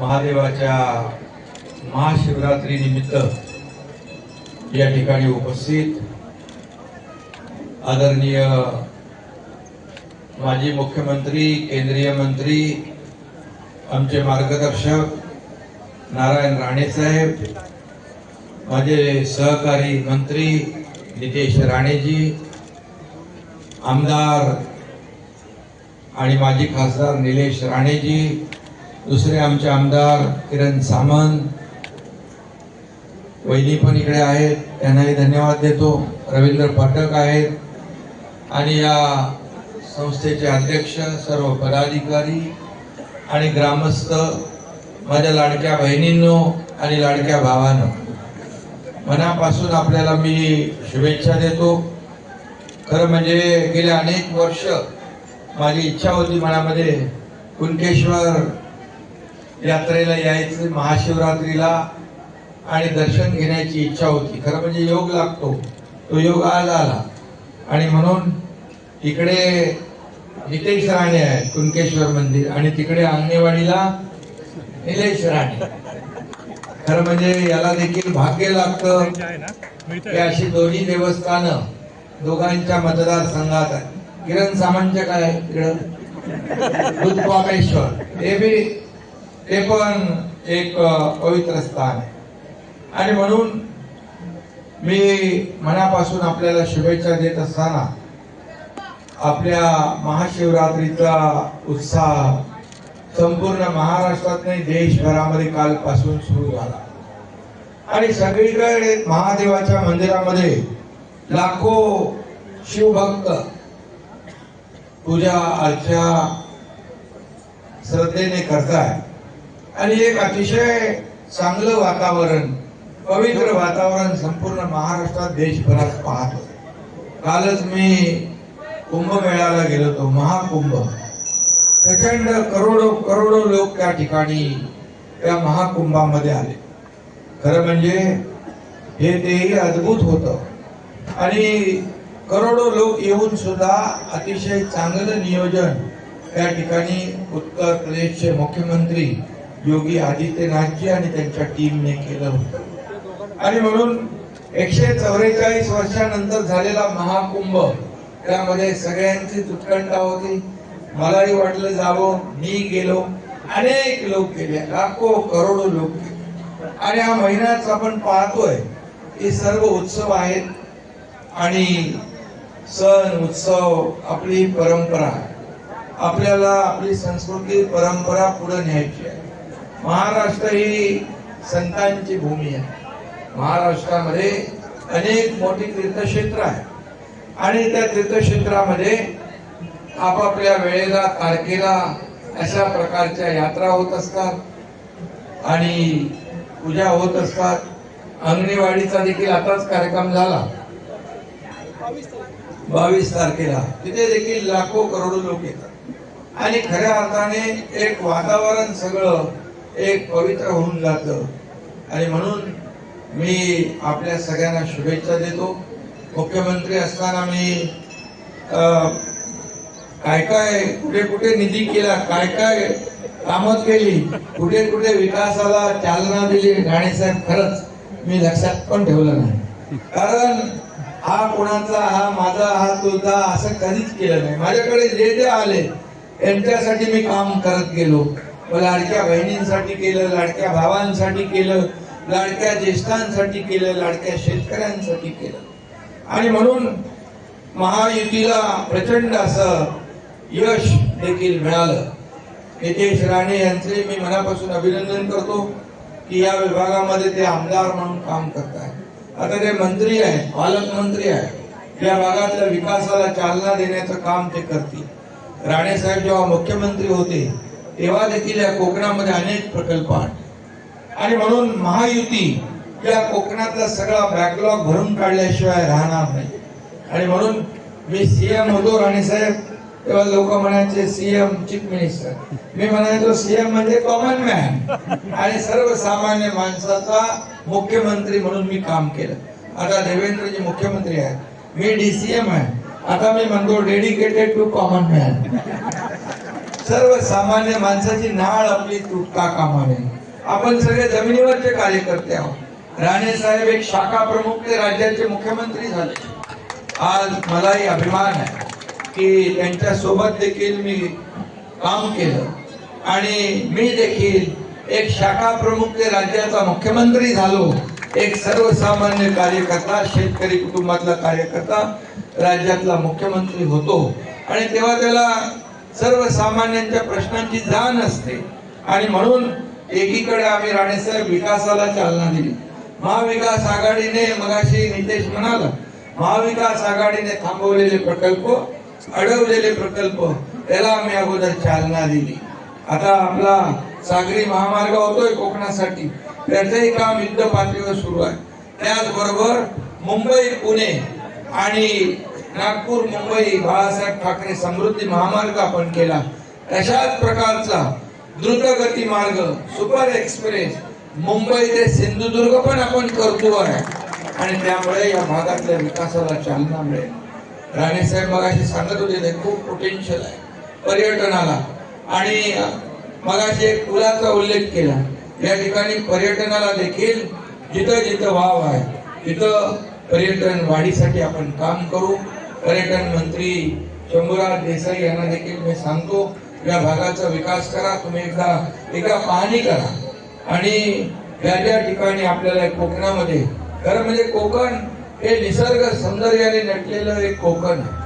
महादेवाच्या महाशिवरात्री निमित्त या ठिकाणी उपस्थित आदरणीय माजी मुख्यमंत्री केंद्रीय मंत्री आमचे मार्गदर्शक नारायण राणे साहेब माझे सहकारी मंत्री नितेश राणेजी आमदार आणि माजी खासदार निलेश राणेजी दुसरे आमचे आमदार किरण सामंत वहिनी पण इकडे आहेत त्यांनाही धन्यवाद देतो. रवींद्र पाठक आहेत. आणि या संस्थेचे अध्यक्ष सर्व पदाधिकारी आणि ग्रामस्थ माझ्या लाडक्या बहिणींनो आणि लाडक्या भावानं मनापासून आपल्याला मी शुभेच्छा देतो. खरं म्हणजे गेले अनेक वर्ष माझी इच्छा होती मनामध्ये कुणकेश्वर यात्रेला यायचं महाशिवरात्रीला आणि दर्शन घेण्याची इच्छा होती. खरं म्हणजे योग लागतो. तो योग आज आला. आणि म्हणून इकडे नितेश राणे आहे कुणकेश्वर मंदिर. आणि तिकडे अंगणेवाडीला निलेश राणे. खरं म्हणजे याला देखील भाग्य लागतं की अशी दोन्ही देवस्थानं दोघांच्या मतदारसंघात आहे किरण सामांच्या काय तिकडं? दुधपामेश्वर ते बी ते पण एक पवित्र स्थान आहे. आणि म्हणून मी मनापासून आपल्याला शुभेच्छा देत असताना आपल्या महाशिवरात्रीचा उत्साह संपूर्ण महाराष्ट्रात नाही देशभरामध्ये कालपासून सुरू झाला. आणि सगळीकडे महादेवाच्या मंदिरामध्ये लाखो शिवभक्त पूजा अर्चा श्रद्धेने करताय आणि एक अतिशय चांगलं वातावरण पवित्र वातावरण संपूर्ण महाराष्ट्रात देशभरात पाहतो कालच मी कुंभमेळ्याला गेलो होतो महाकुंभ. प्रचंड करोडो करोडो लोक त्या ठिकाणी त्या महाकुंभामध्ये आले. खरं म्हणजे हे तेही अद्भुत होतं. आणि करोडो लोक येऊन सुद्धा अतिशय चांगलं नियोजन त्या ठिकाणी उत्तर प्रदेशचे मुख्यमंत्री योगी आदित्यनाथजी आणि त्यांच्या टीमने केलं होतं. आणि म्हणून एकशे चौवेचाळीस वर्षानंतर झालेला महाकुंभ त्यामध्ये सगळ्यांची उत्कंठा होती. मलाही वाटलं जावं मी गेलो. अनेक लोक गेले लाखो करोडो लोक गेले. आणि हा महिनाच आपण पाहतोय हे सर्व उत्सव आहेत. आणि सण उत्सव आपली परंपरा. आपल्याला आपली संस्कृती परंपरा पुढे न्यायची आहे. महाराष्ट्र ही संतांची भूमी आहे. महाराष्ट्रामध्ये अनेक मोठी तीर्थक्षेत्र आहे. आणि त्या तीर्थक्षेत्रामध्ये आपापल्या वेळेला तारखेला अशा प्रकारच्या यात्रा होत असतात. आणि पूजा होत असतात. अंगणेवाडीचा देखील आताच कार्यक्रम झाला. बावीस तारखेला तिथे देखील लाखो करोडो लोक येतात. आणि खऱ्या अर्थाने एक वातावरण सगळं एक पवित्र होऊन जातं. आणि म्हणून मी आपल्या सगळ्यांना शुभेच्छा देतो. मुख्यमंत्री असताना मी काय काय कुठे कुठे निधी केला काय काय कामं केली कुठे कुठे विकासाला चालना दिली राणेसाहेब खरंच मी लक्षात पण ठेवलं नाही. कारण हा कोणाचा हा माझा हा तुझा असं कधीच केलं नाही. माझ्याकडे जे जे आले त्यांच्यासाठी मी काम करत गेलो. लाडक्या बहिणींसाठी केलं लाडक्या भावांसाठी केलं लाडक्या ज्येष्ठांसाठी केलं लाडक्या शेतकऱ्यांसाठी केलं. आणि म्हणून महायुतीला प्रचंड असं यश देखील मिळालं. नितेश राणे यांचे मी मनापासून अभिनंदन करतो की या विभागामध्ये ते आमदार म्हणून काम करत आहेत. आता ते मंत्री आहेत पालकमंत्री आहे या भागातल्या विकासाला चालना देण्याचं काम ते करतील. राणे साहेब जेव्हा मुख्यमंत्री होते तेव्हा देखील या कोकणामध्ये अनेक प्रकल्प आणले आणि म्हणून महायुती या कोकणातला सगळा बॅकलॉग भरून काढल्याशिवाय राहणार नाही. आणि म्हणून मी सीएम होतो राणे साहेब. तेव्हा लोक म्हणायचे सीएम चीफ मिनिस्टर मी म्हणायचो सीएम म्हणजे कॉमन मॅन आणि सर्वसामान्य माणसाचा मुख्यमंत्री म्हणून मी काम केलं. आता देवेंद्रजी मुख्यमंत्री आहेत. मी डी सीएम आहे. आता मी म्हणतो डेडिकेटेड टू कॉमन मॅन सर्वसामान्य माणसाची नाळ आपली तुटता कामा नये आपण सगळे जमिनीवरचे कार्यकर्ते आहोत. राणे साहेब एक शाखा प्रमुख ते राज्याचे मुख्यमंत्री झाले. आज मलाही अभिमान आहे की त्यांच्यासोबत देखील मी काम केलं. आणि मी देखील एक शाखा प्रमुख ते राज्याचा मुख्यमंत्री झालो. एक सर्वसामान्य कार्यकर्ता शेतकरी कुटुंबातला कार्यकर्ता राज्यातला मुख्यमंत्री होतो. आणि तेव्हा त्याला सर्वसामान्यांच्या प्रश्नांची जाण असते. आणि म्हणून एकीकडे आम्ही राणेसाहेब विकासाला चालना दिली. महाविकास आघाडीने मगाशी नितेश म्हणाला महाविकास आघाडीने थांबवलेले प्रकल्प अडवलेले प्रकल्प त्याला आम्ही अगोदर चालना दिली. आता आपला सागरी महामार्ग होतोय कोकणासाठी. त्याचंही काम युद्ध पातळीवर सुरू आहे. त्याचबरोबर मुंबई पुणे आणि नागपूर मुंबई बाळासाहेब ठाकरे समृद्धी महामार्ग आपण केला. तशाच प्रकारचा द्रुतगती मार्ग सुपर एक्सप्रेस मुंबई ते सिंधुदुर्ग पण आपण करतो आहे. आणि त्यामुळे या भागातल्या विकासाला चालना मिळेल. राणेसाहेब मगाशी सांगत होते ते खूप पोटेन्शियल आहे पर्यटनाला. आणि मगाशी एक पुलाचा उल्लेख केला. या ठिकाणी पर्यटनाला देखील जिथं जिथं वाव आहे तिथं पर्यटन वाढीसाठी आपण काम करू. पर्यटन मंत्री शंभूराज देसाई यांना देखील मी सांगतो या भागाचा विकास करा तुम्ही एकदा एकदा पाहणी करा. आणि ज्या ज्या ठिकाणी आपल्याला कोकणामध्ये खरं म्हणजे कोकण हे निसर्ग सौंदर्याने नटलेलं एक कोकण आहे.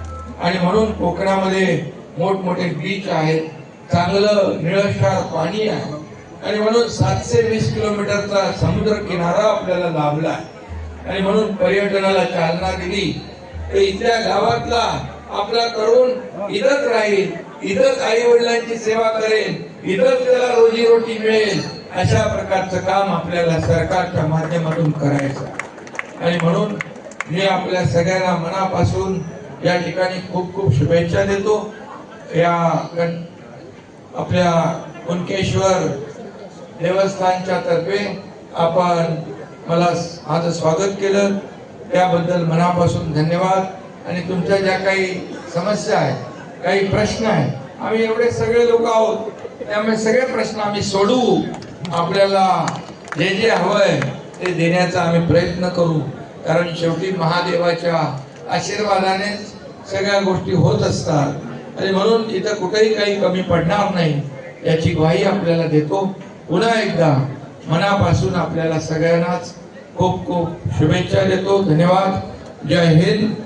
आणि म्हणून कोकणामध्ये मोठमोठे बीच आहेत चांगलं निळशार पाणी आहे. आणि म्हणून सातशे वीस किलोमीटरचा समुद्र किनारा आपल्याला लाभला आहे. आणि म्हणून पर्यटनाला चालना दिली. तर इथल्या गावातला आपला तरुण इथंच राहील इथंच आई वडिलांची सेवा करेल इथंच त्याला रोजीरोटी मिळेल अशा प्रकारचं काम आपल्याला सरकारच्या माध्यमातून करायचं आणि म्हणून मी आपल्या सगळ्यांना मनापासून या ठिकाणी खूप खूप शुभेच्छा देतो. या आपल्या कुणकेश्वर देवस्थानच्या तर्फे आपण मला माझं स्वागत केलं. त्याबद्दल मनापासून धन्यवाद. आणि तुमच्या ज्या काही समस्या आहेत काही प्रश्न आहेत आम्ही एवढे सगळे लोक आहोत त्यामुळे सगळे प्रश्न आम्ही सोडवू. आपल्याला जे जे हवंय ते देण्याचा आम्ही प्रयत्न करू. कारण शेवटी महादेवाच्या आशीर्वादाने सगळ्या गोष्टी होत असतात. आणि म्हणून इथं कुठेही काही कमी पडणार नाही याची ग्वाही आपल्याला देतो. पुन्हा एकदा मनापासून आपल्याला सगळ्यांनाच खूप खूप शुभेच्छा देतो धन्यवाद. जय हिंद.